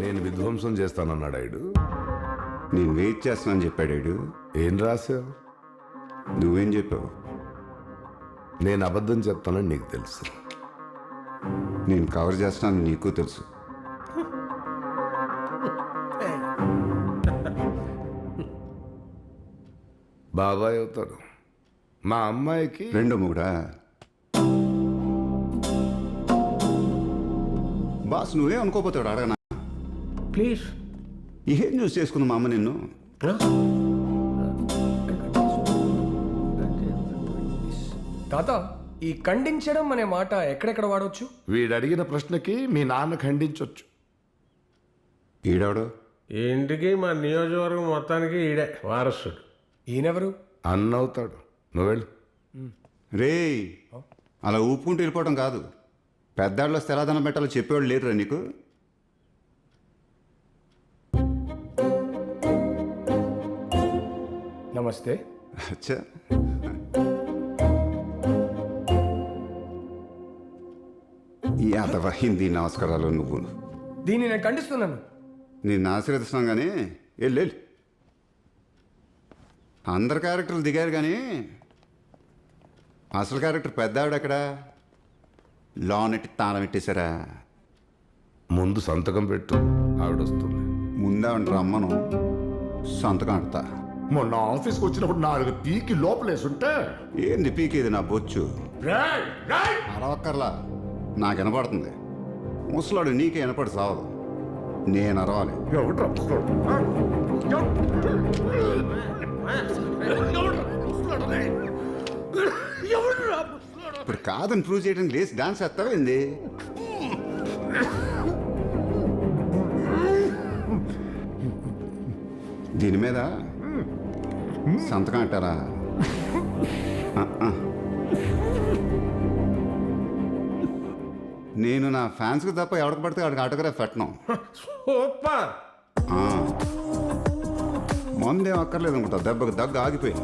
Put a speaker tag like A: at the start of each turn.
A: నేను విధ్వంసం చేస్తానన్నాడు ఆయుడు
B: నేను వెయిట్ చేస్తున్నాను చెప్పాడు వీడు.
A: ఏం రాశావు?
B: నువ్వేం చెప్పావు?
A: నేను అబద్ధం చెప్తానని నీకు తెలుసు.
B: నేను కవర్ చేస్తున్నాను నీకు తెలుసు.
A: బాబాయ్ అవుతాడు. మా అమ్మాయికి
B: రెండో మూడా బాస్ నువ్వే అనుకోపోతాడు అడగనా?
C: ప్లీజ్.
B: ఏం చూసి చేసుకుంది మా అమ్మ నిన్ను?
C: తాత ఈ ఖండించడం అనే మాట ఎక్కడెక్కడ వాడవచ్చు
A: వీడు అడిగిన ప్రశ్నకి మీ నాన్న ఖండించొచ్చు.
B: ఈడాడు
D: ఈ ఇంటికి మా నియోజకవర్గం మొత్తానికి ఈడే వారసుడు.
C: ఈయనెవరు?
A: అన్న అవుతాడు నువ్వు వెళ్ళు.
B: రే అలా ఊపుకుంటూ వెళ్ళిపోవడం కాదు. పెద్దాళ్ళు దండం పెట్టాలో చెప్పేవాళ్ళు లేరురా నీకు?
C: నమస్తే.
B: అచ్చా హిందీ నమస్కారాలు నువ్వు.
C: దీన్ని నేను ఖండిస్తున్నాను.
B: నేను ఆశీర్వదిస్తున్నాం కానీ వెళ్ళు వెళ్ళు అందరు క్యారెక్టర్లు దిగారు కానీ అసలు క్యారెక్టర్ పెద్ద ఆవిడ ఎక్కడ? లోనెట్టి తాళం పెట్టేశారా
A: ముందు సంతకం పెట్టు ఆవిడ వస్తుంది
B: ముందావిడ రమ్మను సంతకం ఆడతా
A: మొన్న ఆఫీస్కి వచ్చినప్పుడు నాలుగు పీకి లోపలేసుంటే
B: ఏంది పీకేది నా బొచ్చు! అరవక్కర్లా. నాకు వినపడుతుంది. ముసలాడు నీకే వినపడి సావదు నేను అరవాలి? ఇప్పుడు కాదని ప్రూవ్ చేయడానికి లేచి డాన్స్ వేస్తావేంది దీని మీద సంతకం అంటారా. నేను నా ఫ్యాన్స్కి తప్ప ఎవరికి పడితే వాడికి ఆటోగ్రాఫ్ పెట్టను
D: సూపర్.
B: మందేం అక్కర్లేదు అనుకుంటా దెబ్బకి దగ్గు ఆగిపోయింది